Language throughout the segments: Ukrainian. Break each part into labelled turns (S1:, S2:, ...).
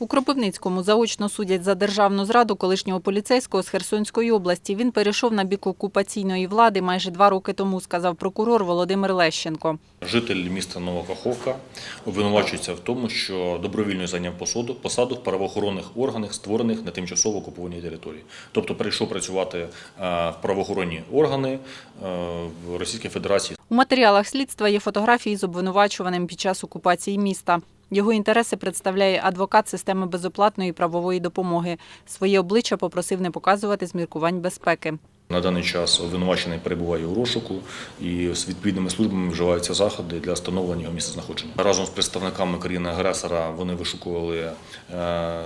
S1: У Кропивницькому заочно судять за державну зраду колишнього поліцейського з Херсонської області. Він перейшов на бік окупаційної влади майже два роки тому, сказав прокурор Володимир Лещенко.
S2: Житель міста Новокаховка обвинувачується в тому, що добровільно зайняв посаду, посаду в правоохоронних органах, створених на тимчасово окупованій території. Тобто перейшов працювати е, в правоохоронні органи е, в Російській Федерації.
S1: У матеріалах слідства є фотографії з обвинувачуваним під час окупації міста. Його інтереси представляє адвокат системи безоплатної правової допомоги. Своє обличчя попросив не показувати з міркувань безпеки.
S2: На даний час обвинувачений перебуває у розшуку і з відповідними службами вживаються заходи для встановлення його місця знаходження. Разом з представниками країни-агресора вони вишукували е,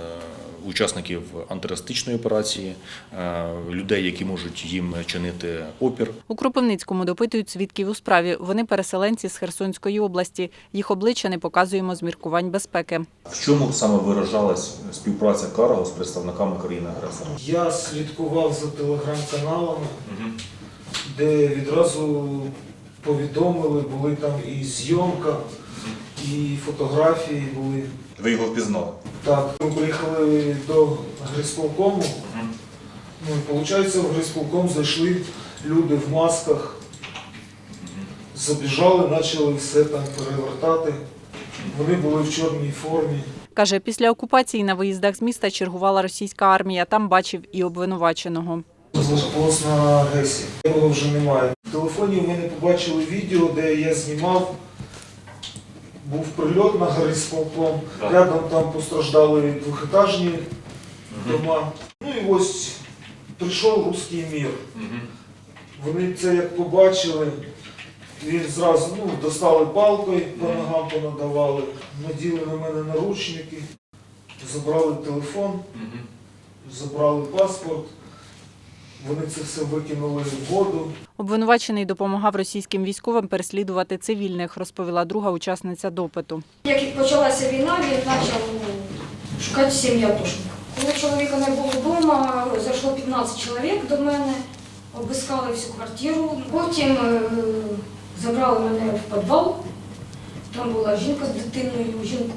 S2: учасників антитерористичної операції, е, людей, які можуть їм чинити опір.
S1: У Кропивницькому допитують свідків у справі. Вони переселенці з Херсонської області. Їх обличчя не показуємо з міркувань безпеки.
S2: В чому саме виражалась співпраця Карго з представниками країни-агресора?
S3: Я слідкував за телеграм-каналами, де відразу повідомили, були там і зйомка, і фотографії були.
S2: Ви його впізнали?
S3: Так, ми приїхали до грисполкому. Ну, і виходить, в грисполком зайшли люди в масках, забіжали, почали все там перевертати. Вони були в чорній формі.
S1: Каже, після окупації на виїздах з міста чергувала російська армія. Там бачив і обвинуваченого.
S3: Злополос на агресії. Його вже немає. В телефоні в мене побачили відео, де я знімав. Був прильот на горисполком. Рядом там постраждали двохетажні дома. Ну і ось прийшов руський мір. Вони це як побачили, він зразу ну, достали палкою, по ногам понадавали, наділи на мене наручники, забрали телефон, забрали паспорт. Вони це все викинули в воду.
S1: Обвинувачений допомагав російським військовим переслідувати цивільних, розповіла друга учасниця допиту.
S4: Як почалася війна, він почав шукати сім'ю атошника. Коли чоловіка не було вдома, зайшло 15 чоловік до мене, обискали всю квартиру. Потім е, забрали мене в підвал. Там була жінка з дитиною, жінку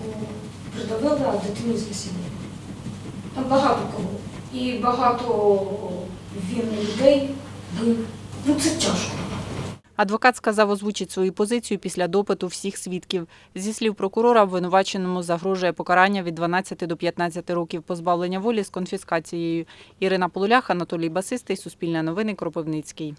S4: придавили, а дитину знесили. Там багато кого. І багато він людей бив. Ну це тяжко.
S1: Адвокат сказав, озвучить свою позицію після допиту всіх свідків. Зі слів прокурора, обвинуваченому загрожує покарання від 12 до 15 років позбавлення волі з конфіскацією. Ірина Полулях, Анатолій Басистий, Суспільне новини, Кропивницький.